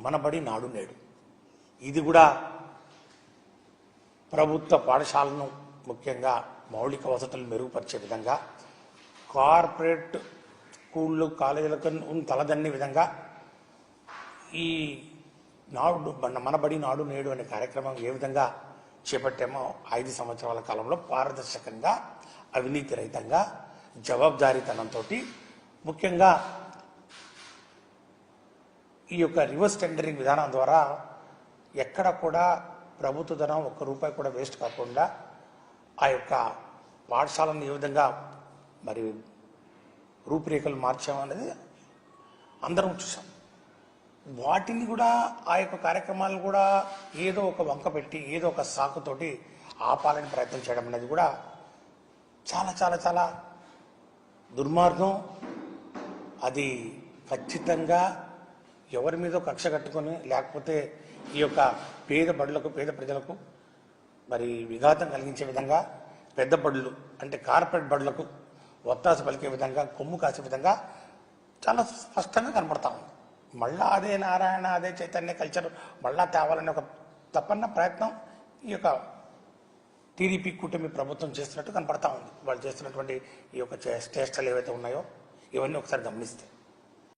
మనబడి నాడు నేడు. ఇది కూడా ప్రభుత్వ పాఠశాలను ముఖ్యంగా మౌలిక వసతులు మెరుగుపరిచే విధంగా కార్పొరేట్ స్కూళ్ళు కాలేజీలకు తలదన్ని విధంగా ఈ నాడు మనబడి నాడు నేడు అనే కార్యక్రమం ఏ విధంగా చేపట్టామో ఐదు సంవత్సరాల కాలంలో పారదర్శకంగా అవినీతి రహితంగా జవాబుదారీతనంతో ముఖ్యంగా ఈ యొక్క రివర్స్ టెండరింగ్ విధానం ద్వారా ఎక్కడ కూడా ప్రభుత్వ ధనం ఒక్క రూపాయి కూడా వేస్ట్ కాకుండా ఆ యొక్క పాఠశాలను ఏ విధంగా మరి రూపురేఖలు మార్చామనేది అందరం చూసాం వాటిని కూడా ఆ యొక్క కార్యక్రమాలను కూడా ఏదో ఒక వంక పెట్టి ఏదో ఒక సాకుతోటి ఆపాలని ప్రయత్నం చేయడం అనేది కూడా చాలా చాలా చాలా దుర్మార్గం. అది ఖచ్చితంగా ఎవరి మీద కక్ష కట్టుకొని లేకపోతే ఈ యొక్క పేద బడులకు పేద ప్రజలకు మరి విఘాతం కలిగించే విధంగా పెద్ద బడులు అంటే కార్పొరేట్ బడులకు ఒత్తాస పలికే విధంగా కొమ్ము కాసే విధంగా చాలా స్పష్టంగా కనపడతా ఉంది. మళ్ళా అదే నారాయణ అదే చైతన్య కల్చర్ మళ్ళా తేవాలనే ఒక తప్పన్న ప్రయత్నం ఈ యొక్క టీడీపీ కూటమి ప్రభుత్వం చేస్తున్నట్టు కనపడతా ఉంది. వాళ్ళు చేస్తున్నటువంటి ఈ యొక్క చేష్టలు ఏవైతే ఉన్నాయో ఇవన్నీ ఒకసారి గమనిస్తే.